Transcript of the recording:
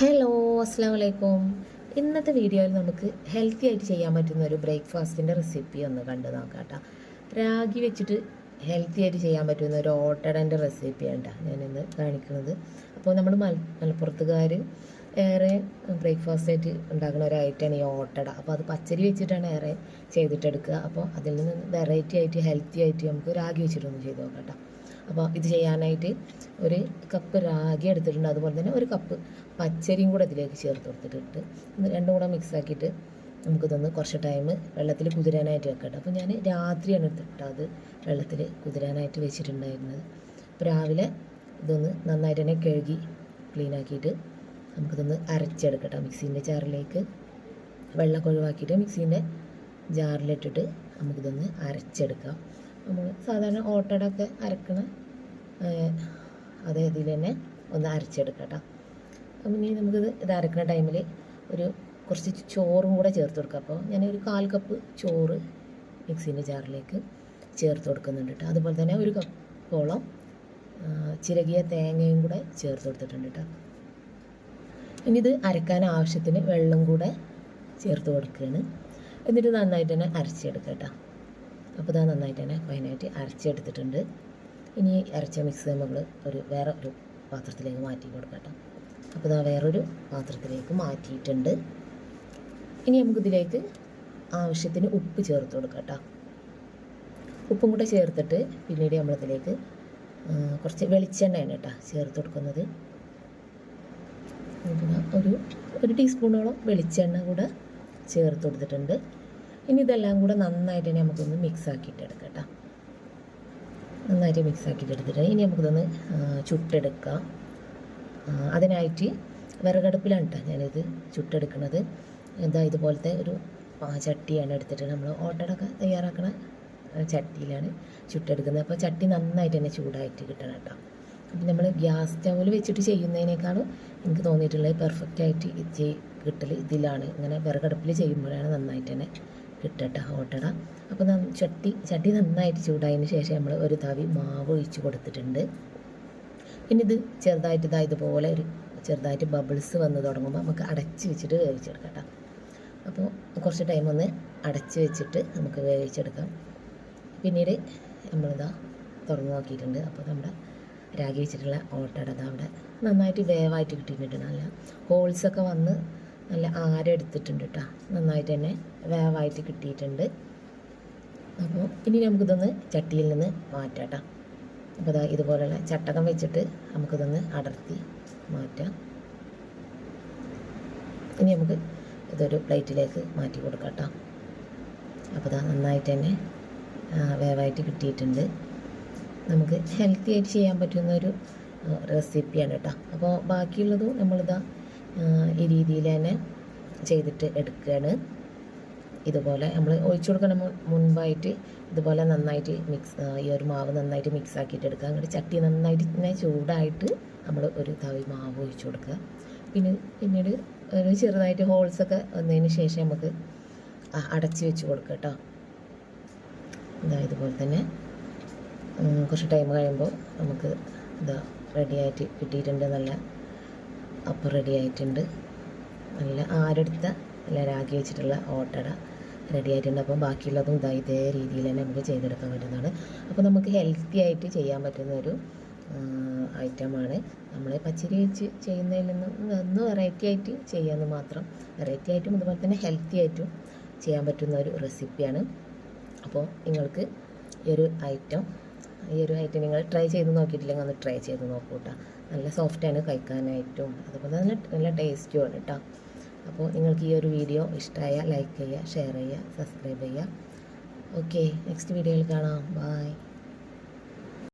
Hello അസ്സാം വലൈക്കും ഇന്നത്തെ വീഡിയോയിൽ നമുക്ക് ഹെൽത്തി ആയിട്ട് ചെയ്യാൻ പറ്റുന്ന ഒരു ബ്രേക്ക്ഫാസ്റ്റിന്റെ റെസിപ്പി ഒന്ന് കണ്ട് നോക്കാം കേട്ടോ രാഗി വെച്ചിട്ട് ഹെൽത്തി ആയിട്ട് ചെയ്യാൻ പറ്റുന്ന ഒരു ഓട്ടടന്റെ റെസിപ്പിയാണ് കേട്ടോ ഞാനിന്ന് കാണിക്കുന്നത്. അപ്പോൾ നമ്മൾ മല മലപ്പുറത്തുകാർ ഏറെ ബ്രേക്ക്ഫാസ്റ്റ് ആയിട്ട് ഉണ്ടാക്കുന്ന ഒരു ഐറ്റമാണ് ഈ ഓട്ടട. അപ്പോൾ അത് പച്ചരി വെച്ചിട്ടാണ് ഏറെ ചെയ്തിട്ടെടുക്കുക. അപ്പോൾ അതിൽ നിന്ന് വെറൈറ്റി ആയിട്ട് ഹെൽത്തി ആയിട്ട് നമുക്ക് രാഗി വെച്ചിട്ടൊന്ന് ചെയ്ത് നോക്കാം കേട്ടോ. അപ്പോൾ ഇത് ചെയ്യാനായിട്ട് ഒരു കപ്പ് റാഗി എടുത്തിട്ടുണ്ട്. അതുപോലെ തന്നെ ഒരു കപ്പ് പച്ചരിയും കൂടെ ഇതിലേക്ക് ചേർത്ത് കൊടുത്തിട്ടിട്ട് രണ്ടും കൂടെ മിക്സ് ആക്കിയിട്ട് നമുക്കിതൊന്ന് കുറച്ച് ടൈം വെള്ളത്തിൽ കുതിരാനായിട്ട് വെക്കട്ടെ അപ്പോൾ ഞാൻ രാത്രിയാണ് എടുത്തിട്ട് അത് വെള്ളത്തിൽ കുതിരാനായിട്ട് വെച്ചിട്ടുണ്ടായിരുന്നത്. അപ്പോൾ രാവിലെ ഇതൊന്ന് നന്നായിട്ട് തന്നെ കഴുകി ക്ലീൻ ആക്കിയിട്ട് നമുക്കിതൊന്ന് അരച്ചെടുക്കട്ടോ മിക്സീന്റെ ജാറിലേക്ക്. വെള്ളം ഒഴിവാക്കിയിട്ട് മിക്സീന്റെ ജാറിലിട്ടിട്ട് നമുക്കിതൊന്ന് അരച്ചെടുക്കാം. നമ്മൾ സാധാരണ ഓട്ടടൊക്കെ അരക്കണ അതേ ഇതിൽ തന്നെ ഒന്ന് അരച്ചെടുക്കട്ടോ. അപ്പം ഇനി നമുക്കിത് ഇത് അരക്കുന്ന ടൈമിൽ ഒരു കുറച്ച് ചോറും കൂടെ ചേർത്ത് കൊടുക്കാം. അപ്പോൾ ഞാൻ ഒരു കാൽ കപ്പ് ചോറ് മിക്സീന്റെ ജാറിലേക്ക് ചേർത്ത് കൊടുക്കുന്നുണ്ട് കേട്ടോ. അതുപോലെ തന്നെ ഒരു കപ്പോളം ചിരകിയ തേങ്ങയും കൂടെ ചേർത്ത് കൊടുത്തിട്ടുണ്ട് കേട്ടോ. ഇനി ഇത് അരക്കാൻ ആവശ്യത്തിന് വെള്ളം കൂടെ ചേർത്ത് കൊടുക്കുകയാണ്. എന്നിട്ട് നന്നായിട്ട് തന്നെ അരച്ചെടുക്കുക അപ്പോൾ ഇതാ നന്നായിട്ട് തന്നെ ഫൈനായിട്ട് അരച്ചെടുത്തിട്ടുണ്ട്. ഇനി അരച്ച മിക്സ് നമ്മൾ ഒരു വേറെ ഒരു പാത്രത്തിലേക്ക് മാറ്റി കൊടുക്കട്ടോ അപ്പോൾ ഇതാ വേറൊരു പാത്രത്തിലേക്ക് മാറ്റിയിട്ടുണ്ട്. ഇനി നമുക്കിതിലേക്ക് ആവശ്യത്തിന് ഉപ്പ് ചേർത്ത് കൊടുക്കട്ടോ ഉപ്പും കൂടെ ചേർത്തിട്ട് പിന്നീട് നമ്മളിതിലേക്ക് കുറച്ച് വെളിച്ചെണ്ണയാണ് കേട്ടോ ചേർത്ത് കൊടുക്കുന്നത്. പിന്നെ ഒരു ഒരു ടീസ്പൂണോളം വെളിച്ചെണ്ണ കൂടെ ചേർത്ത് കൊടുത്തിട്ടുണ്ട്. ഇനി ഇതെല്ലാം കൂടെ നന്നായിട്ട് തന്നെ നമുക്കൊന്ന് മിക്സ് ആക്കിയിട്ട് എടുക്കാം കേട്ടോ നന്നായിട്ട് മിക്സ് ആക്കിയിട്ട് എടുത്തിട്ട് ഇനി നമുക്കിതൊന്ന് ചുട്ടെടുക്കാം. അതിനായിട്ട് വിറകടുപ്പിലാണ് കേട്ടോ ഞാനിത് ചുട്ടെടുക്കുന്നത് എന്താ ഇതുപോലത്തെ ഒരു ചട്ടിയാണ് എടുത്തിട്ട് നമ്മൾ ഓട്ടടൊക്കെ തയ്യാറാക്കണ ചട്ടിയിലാണ് ചുട്ടെടുക്കുന്നത്. അപ്പോൾ ചട്ടി നന്നായിട്ട് തന്നെ ചൂടായിട്ട് കിട്ടണം കേട്ടോ അപ്പം നമ്മൾ ഗ്യാസ് സ്റ്റൗവിൽ വെച്ചിട്ട് ചെയ്യുന്നതിനേക്കാളും എനിക്ക് തോന്നിയിട്ടുള്ളത് പെർഫെക്റ്റ് ആയിട്ട് ഇത് കിട്ടൽ ഇതിലാണ്. ഇങ്ങനെ വിറകടുപ്പിൽ ചെയ്യുമ്പോഴാണ് നന്നായിട്ട് തന്നെ കിട്ടട്ടെ ഓട്ടട അപ്പോൾ ചട്ടി ചട്ടി നന്നായിട്ട് ചൂടായതിന് ശേഷം നമ്മൾ ഒരു തവി മാവ് ഒഴിച്ച് കൊടുത്തിട്ടുണ്ട്. പിന്നെ ഇത് ചെറുതായിട്ട് ഇതാ പോലെ ഒരു ചെറുതായിട്ട് ബബിൾസ് വന്ന് തുടങ്ങുമ്പോൾ നമുക്ക് അടച്ച് വെച്ചിട്ട് വേവിച്ചെടുക്കാം അപ്പോൾ കുറച്ച് ടൈം ഒന്ന് അടച്ച് വെച്ചിട്ട് നമുക്ക് വേവിച്ചെടുക്കാം. പിന്നീട് നമ്മളിതാ തുറന്നു നോക്കിയിട്ടുണ്ട്. അപ്പോൾ നമ്മുടെ രാഗി വെച്ചിട്ടുള്ള ഓട്ടയുടെ അവിടെ നന്നായിട്ട് വേവായിട്ട് കിട്ടിയിട്ടുണ്ട്. നല്ല ഹോൾസൊക്കെ വന്ന് നല്ല ആരെടുത്തിട്ടുണ്ട് കേട്ടോ. നന്നായിട്ട് തന്നെ വേവായിട്ട് കിട്ടിയിട്ടുണ്ട്. അപ്പോൾ ഇനി നമുക്കിതൊന്ന് ചട്ടിയിൽ നിന്ന് മാറ്റാം കേട്ടോ. അപ്പോൾ ഇതാ ഇതുപോലെയുള്ള ചട്ടകം വെച്ചിട്ട് നമുക്കിതൊന്ന് അടർത്തി മാറ്റാം. ഇനി നമുക്ക് ഇതൊരു പ്ലേറ്റിലേക്ക് മാറ്റി കൊടുക്കാം കേട്ടോ. അപ്പോൾ ഇതാ നന്നായിട്ട് തന്നെ വേവായിട്ട് കിട്ടിയിട്ടുണ്ട്. നമുക്ക് ഹെൽത്തി ആയിട്ട് ചെയ്യാൻ പറ്റുന്ന ഒരു റെസിപ്പിയാണ് കേട്ടോ. അപ്പോൾ ബാക്കിയുള്ളതും നമ്മളിതാ ഈ രീതിയിൽ തന്നെ ചെയ്തിട്ട് എടുക്കുകയാണ്. ഇതുപോലെ നമ്മൾ ഒഴിച്ചു കൊടുക്കണ മുൻപായിട്ട് ഇതുപോലെ നന്നായിട്ട് മിക്സ് ഈ ഒരു മാവ് നന്നായിട്ട് മിക്സ് ആക്കിയിട്ട് എടുക്കുക. അങ്ങോട്ട് ചട്ടി നന്നായിട്ട് ഇങ്ങനെ ചൂടായിട്ട് നമ്മൾ ഒരു തവി മാവ് ഒഴിച്ചു കൊടുക്കുക. പിന്നെ പിന്നീട് ഒരു ചെറുതായിട്ട് ഹോൾസൊക്കെ വന്നതിന് ശേഷം നമുക്ക് അടച്ചു വെച്ച് കൊടുക്കുക കേട്ടോ. ഇതാ ഇതുപോലെ തന്നെ. കുറച്ച് ടൈം കഴിയുമ്പോൾ നമുക്ക് ഇതാ റെഡിയായിട്ട് കിട്ടിയിട്ടുണ്ട്. നല്ല അപ്പം റെഡിയായിട്ടുണ്ട് നല്ല ആരെടുത്ത നല്ല രാഗി വെച്ചിട്ടുള്ള ഓട്ടട റെഡി ആയിട്ടുണ്ട്. അപ്പം ബാക്കിയുള്ളതും ഇതാ ഇതേ രീതിയിൽ തന്നെ നമുക്ക് ചെയ്തെടുക്കാൻ പറ്റുന്നതാണ്. അപ്പോൾ നമുക്ക് ഹെൽത്തി ആയിട്ട് ചെയ്യാൻ പറ്റുന്ന ഒരു ഐറ്റമാണ് നമ്മൾ പച്ചരി വെച്ച് ചെയ്യുന്നതിൽ നിന്ന് ഒന്ന് വെറൈറ്റി ആയിട്ട് ചെയ്യാമെന്ന് മാത്രം വെറൈറ്റി ആയിട്ടും അതുപോലെ തന്നെ ഹെൽത്തി ആയിട്ടും ചെയ്യാൻ പറ്റുന്ന ഒരു റെസിപ്പിയാണ് അപ്പോൾ നിങ്ങൾക്ക് ഈ ഒരു ഐറ്റം ഈ ഒരു ഹൈറ്റ് നിങ്ങൾ ട്രൈ ചെയ്ത് നോക്കിയിട്ടില്ലെങ്കിൽ ഒന്ന് ട്രൈ ചെയ്ത് നോക്കൂ കേട്ടോ നല്ല സോഫ്റ്റാണ് കഴിക്കാനായിട്ടും. അതുപോലെ തന്നെ നല്ല ടേസ്റ്റുമാണ് കേട്ടോ അപ്പോൾ നിങ്ങൾക്ക് ഈ ഒരു വീഡിയോ ഇഷ്ടമായ ലൈക്ക് ചെയ്യുക ഷെയർ ചെയ്യുക സബ്സ്ക്രൈബ് ചെയ്യുക. ഓക്കെ നെക്സ്റ്റ് വീഡിയോയിൽ കാണാം. ബായ്